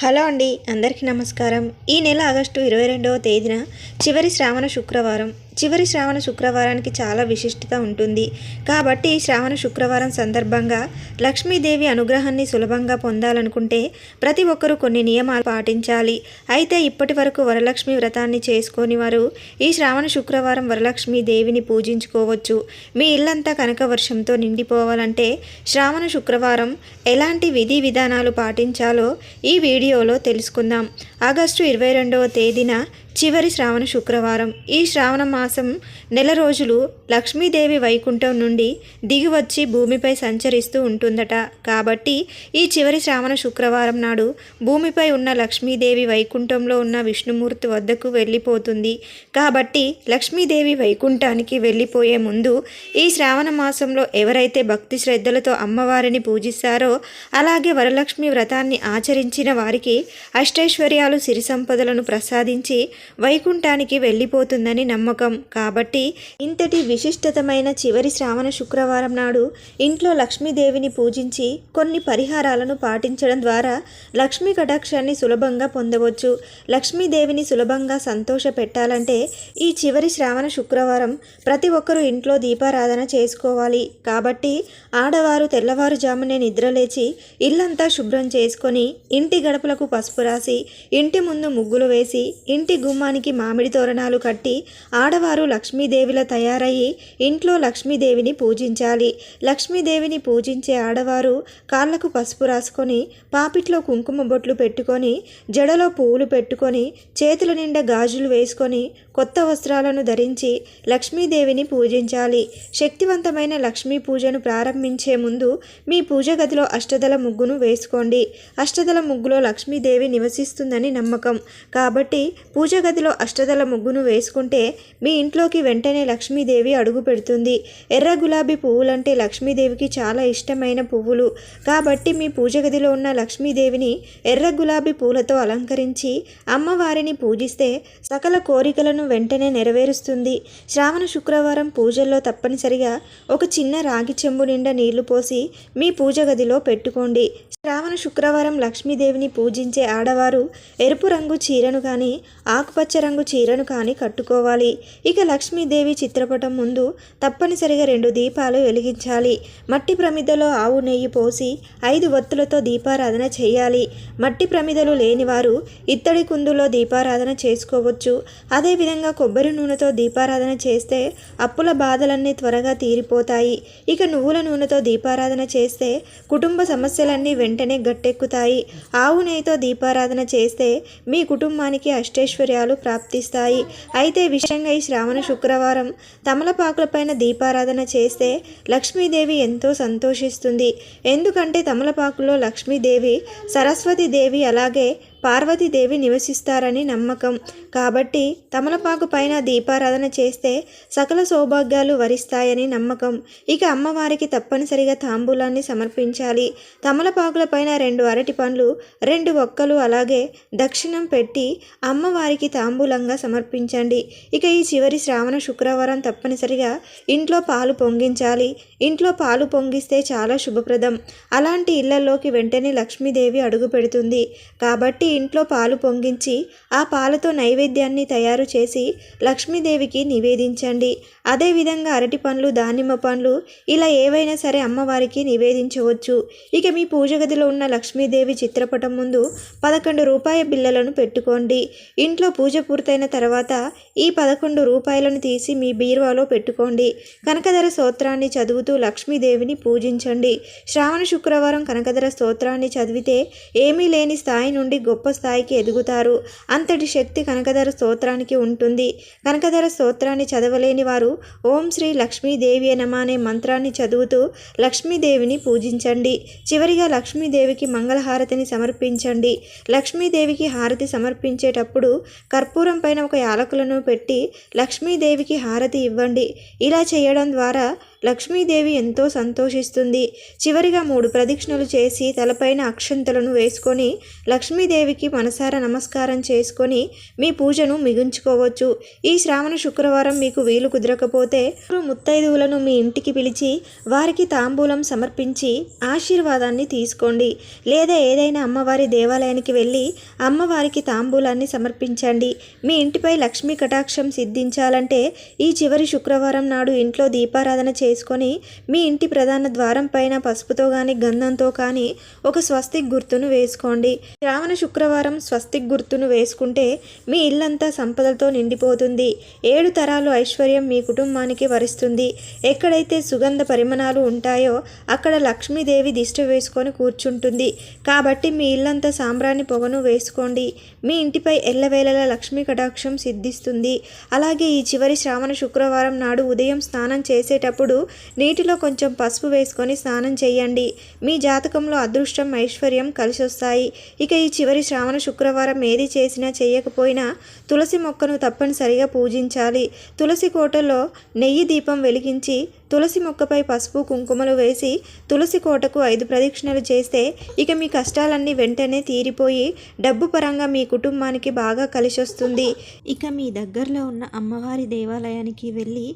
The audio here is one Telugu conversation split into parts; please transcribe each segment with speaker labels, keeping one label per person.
Speaker 1: హలో అండి అందరికీ నమస్కారం. ఈ నెల ఆగస్టు ఇరవై రెండవ తేదీన చివరి శ్రావణ శుక్రవారం. చివరి శ్రావణ శుక్రవారానికి చాలా విశిష్టత ఉంటుంది. కాబట్టి శ్రావణ శుక్రవారం సందర్భంగా లక్ష్మీదేవి అనుగ్రహాన్ని సులభంగా పొందాలనుకుంటే ప్రతి ఒక్కరూ కొన్ని నియమాలు పాటించాలి. అయితే ఇప్పటి వరకు వరలక్ష్మి వ్రతాన్ని చేసుకొని వారు ఈ శ్రావణ శుక్రవారం వరలక్ష్మి దేవిని పూజించుకోవచ్చు. మీ ఇల్లంతా కనక వర్షంతో నిండిపోవాలంటే శ్రావణ శుక్రవారం ఎలాంటి విధి విధానాలు పాటించాలో ఈ వీడియోలో తెలుసుకుందాం. ఆగస్టు ఇరవై రెండవ తేదీన చివరి శ్రావణ శుక్రవారం. ఈ శ్రావణ మాసం నెల రోజులు లక్ష్మీదేవి వైకుంఠం నుండి దిగివచ్చి భూమిపై సంచరిస్తూ ఉంటుందట. కాబట్టి ఈ చివరి శ్రావణ శుక్రవారం నాడు భూమిపై ఉన్న లక్ష్మీదేవి వైకుంఠంలో ఉన్న విష్ణుమూర్తి వద్దకు వెళ్ళిపోతుంది. కాబట్టి లక్ష్మీదేవి వైకుంఠానికి వెళ్ళిపోయే ముందు ఈ శ్రావణ మాసంలో ఎవరైతే భక్తి శ్రద్ధలతో అమ్మవారిని పూజిస్తారో అలాగే వరలక్ష్మి వ్రతాన్ని ఆచరించిన వారికి అష్టైశ్వర్యాలు సిరి సంపదలను ప్రసాదించి వైకుంఠానికి వెళ్ళిపోతుందని నమ్మకం. కాబట్టి ఇంతటి విశిష్టతమైన చివరి శ్రావణ శుక్రవారం నాడు ఇంట్లో లక్ష్మీదేవిని పూజించి కొన్ని పరిహారాలను పాటించడం ద్వారా లక్ష్మీ కటాక్షాన్ని సులభంగా పొందవచ్చు. లక్ష్మీదేవిని సులభంగా సంతోష పెట్టాలంటే ఈ చివరి శ్రావణ శుక్రవారం ప్రతి ఒక్కరూ ఇంట్లో దీపారాధన చేసుకోవాలి. కాబట్టి ఆడవారు తెల్లవారుజామునే నిద్రలేచి ఇల్లంతా శుభ్రం చేసుకొని ఇంటి గడపలకు పసుపు రాసి ఇంటి ముందు ముగ్గులు వేసి ఇంటి గుమ్మానికి మామిడి తోరణాలు కట్టి ఆడవారు లక్ష్మీదేవిలా తయారయ్యి ఇంట్లో లక్ష్మీదేవిని పూజించాలి. లక్ష్మీదేవిని పూజించే ఆడవారు కాళ్ళకు పసుపు రాసుకొని పాపిట్లో కుంకుమ బొట్లు పెట్టుకొని జడలో పువ్వులు పెట్టుకొని చేతుల నిండా గాజులు వేసుకొని కొత్త వస్త్రాలను ధరించి లక్ష్మీదేవిని పూజించాలి. శక్తివంతమైన లక్ష్మీ పూజను ప్రారంభించే ముందు మీ పూజ గదిలో అష్టదల ముగ్గును వేసుకోండి. అష్టదల ముగ్గులో లక్ష్మీదేవి నివసిస్తుందని నమ్మకం. కాబట్టి పూజ గదిలో అష్టదల ముగ్గును వేసుకుంటే మీ ఇంట్లోకి వెంటనే లక్ష్మీదేవి అడుగు పెడుతుంది. ఎర్ర గులాబీ పువ్వులంటే లక్ష్మీదేవికి చాలా ఇష్టమైన పువ్వులు. కాబట్టి మీ పూజ గదిలో ఉన్న లక్ష్మీదేవిని ఎర్ర గులాబీ పూలతో అలంకరించి అమ్మవారిని పూజిస్తే సకల కోరికలను వెంటనే నెరవేరుస్తుంది. శ్రావణ శుక్రవారం పూజల్లో తప్పనిసరిగా ఒక చిన్న రాగి చెంబు నిండా నీళ్ళు పోసి మీ పూజ గదిలో పెట్టుకోండి. శ్రావణ శుక్రవారం లక్ష్మీదేవిని పూజించే ఆడవారు ఎరుపు రంగు చీరను కానీ ఆకుపచ్చ రంగు చీరను కానీ కట్టుకోవాలి. ఇక లక్ష్మీదేవి చిత్రపటం ముందు తప్పనిసరిగా రెండు దీపాలు వెలిగించాలి. మట్టి ప్రమిదలో ఆవు నెయ్యి పోసి ఐదు ఒత్తులతో దీపారాధన చేయాలి. మట్టి ప్రమిదలు లేనివారు ఇత్తడి కుందులో దీపారాధన చేసుకోవచ్చు. అదేవిధంగా కొబ్బరి నూనెతో దీపారాధన చేస్తే అప్పుల బాధలన్నీ త్వరగా తీరిపోతాయి. ఇక నువ్వుల నూనెతో దీపారాధన చేస్తే కుటుంబ సమస్యలన్నీ వెంటనే గట్టెక్కుతాయి. ఆవు నెయ్యితో దీపారాధన చేస్తే మీ కుటుంబానికి అష్టైశ్వర్యాలు ప్రాప్తిస్తాయి. అయితే విషయంగా ఈ శ్రావణ శుక్రవారం తమలపాకులపైన దీపారాధన చేస్తే లక్ష్మీదేవి ఎంతో సంతోషిస్తుంది. ఎందుకంటే తమలపాకులో లక్ష్మీదేవి సరస్వతీదేవి అలాగే పార్వతీదేవి నివసిస్తారని నమ్మకం. కాబట్టి తమలపాకు పైన దీపారాధన చేస్తే సకల సౌభాగ్యాలు వరిస్తాయని నమ్మకం. ఇక అమ్మవారికి తప్పనిసరిగా తాంబూలాన్ని సమర్పించాలి. తమలపాకుల పైన రెండు అరటి పండ్లు రెండు ఒక్కలు అలాగే దక్షిణం పెట్టి అమ్మవారికి తాంబూలంగా సమర్పించండి. ఇక ఈ చివరి శ్రావణ శుక్రవారం తప్పనిసరిగా ఇంట్లో పాలు పొంగించాలి. ఇంట్లో పాలు పొంగిస్తే చాలా శుభప్రదం. అలాంటి ఇళ్ళలోకి వెంటనే లక్ష్మీదేవి అడుగు పెడుతుంది. కాబట్టి ఇంట్లో పాలు పొంగించి ఆ పాలతో నైవేద్యాన్ని తయారు చేసి లక్ష్మీదేవికి నివేదించండి. అదేవిధంగా అరటి పండ్లు దానిమ్మ పండ్లు ఇలా ఏవైనా సరే అమ్మవారికి నివేదించవచ్చు. ఇక మీ పూజ గదిలో ఉన్న లక్ష్మీదేవి చిత్రపటం ముందు పదకొండు రూపాయ బిళ్ళలను పెట్టుకోండి. ఇంట్లో పూజ పూర్తయిన తర్వాత ఈ పదకొండు రూపాయలను తీసి మీ బీరువాలో పెట్టుకోండి. కనకధర స్తోత్రాన్ని చదువుతూ లక్ష్మీదేవిని పూజించండి. శ్రావణ శుక్రవారం కనకధర స్తోత్రాన్ని చదివితే ఏమీ లేని స్థాయి నుండి గొప్ప గొప్ప స్థాయికి ఎదుగుతారు. అంతటి శక్తి కనకధర స్తోత్రానికి ఉంటుంది. కనకధర స్తోత్రాన్ని చదవలేని వారు ఓం శ్రీ లక్ష్మీదేవి నమ అనే మంత్రాన్ని చదువుతూ లక్ష్మీదేవిని పూజించండి. చివరిగా లక్ష్మీదేవికి మంగళహారతిని సమర్పించండి. లక్ష్మీదేవికి హారతి సమర్పించేటప్పుడు కర్పూరం పైన ఒక యాలకులను పెట్టి లక్ష్మీదేవికి హారతి ఇవ్వండి. ఇలా చేయడం ద్వారా లక్ష్మీదేవి ఎంతో సంతోషిస్తుంది. చివరిగా మూడు ప్రదక్షిణలు చేసి తలపైన అక్షంతలను వేసుకొని లక్ష్మీదేవికి మనసారా నమస్కారం చేసుకొని మీ పూజను మిగుంచుకోవచ్చు. ఈ శ్రావణ శుక్రవారం మీకు వీలు కుదరకపోతే ముత్తైదువులను మీ ఇంటికి పిలిచి వారికి తాంబూలం సమర్పించి ఆశీర్వాదాన్ని తీసుకోండి. లేదా ఏదైనా అమ్మవారి దేవాలయానికి వెళ్ళి అమ్మవారికి తాంబూలాన్ని సమర్పించండి. మీ ఇంటిపై లక్ష్మీ కటాక్షం సిద్ధించాలంటే ఈ చివరి శుక్రవారం నాడు ఇంట్లో దీపారాధన చేసుకొని మీ ఇంటి ప్రధాన ద్వారం పైన పసుపుతో కానీ గంధంతో కానీ ఒక స్వస్తిక్ గుర్తును వేసుకోండి. శ్రావణ శుక్రవారం స్వస్తిక్ గుర్తును వేసుకుంటే మీ ఇల్లంతా సంపదలతో నిండిపోతుంది. ఏడు తరాలు ఐశ్వర్యం మీ కుటుంబానికి వరిస్తుంది. ఎక్కడైతే సుగంధ పరిమాణాలు ఉంటాయో అక్కడ లక్ష్మీదేవి దిష్టి వేసుకొని కూర్చుంటుంది. కాబట్టి మీ ఇల్లంతా సాంబ్రాణి పొగను వేసుకోండి. మీ ఇంటిపై ఎల్లవేళలా లక్ష్మీ కటాక్షం సిద్ధిస్తుంది. అలాగే ఈ చివరి శ్రావణ శుక్రవారం నాడు ఉదయం స్నానం చేసేటప్పుడు నీటిలో కొంచెం పసుపు వేసుకొని స్నానం చేయండి. మీ జాతకంలో అదృష్టం ఐశ్వర్యం కలిసి వస్తాయి ఇక ఈ చివరి శ్రావణ శుక్రవారం ఏది చేసినా చేయకపోయినా తులసి మొక్కను తప్పనిసరిగా పూజించాలి. తులసి కోటలో నెయ్యి దీపం వెలిగించి తులసి మొక్కపై పసుపు కుంకుమలు వేసి తులసి కోటకు ఐదు ప్రదక్షిణలు చేస్తే ఇక మీ కష్టాలన్నీ వెంటనే తీరిపోయి డబ్బు పరంగా మీ కుటుంబానికి బాగా కలిసి వస్తుంది ఇక మీ దగ్గరలో ఉన్న అమ్మవారి దేవాలయానికి వెళ్ళి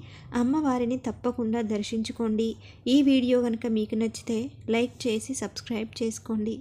Speaker 1: అమ్మవారిని తప్పకుండా దర్శించుకోండి. ఈ వీడియో కనుక మీకు నచ్చితే లైక్ చేసి సబ్స్క్రైబ్ చేసుకోండి.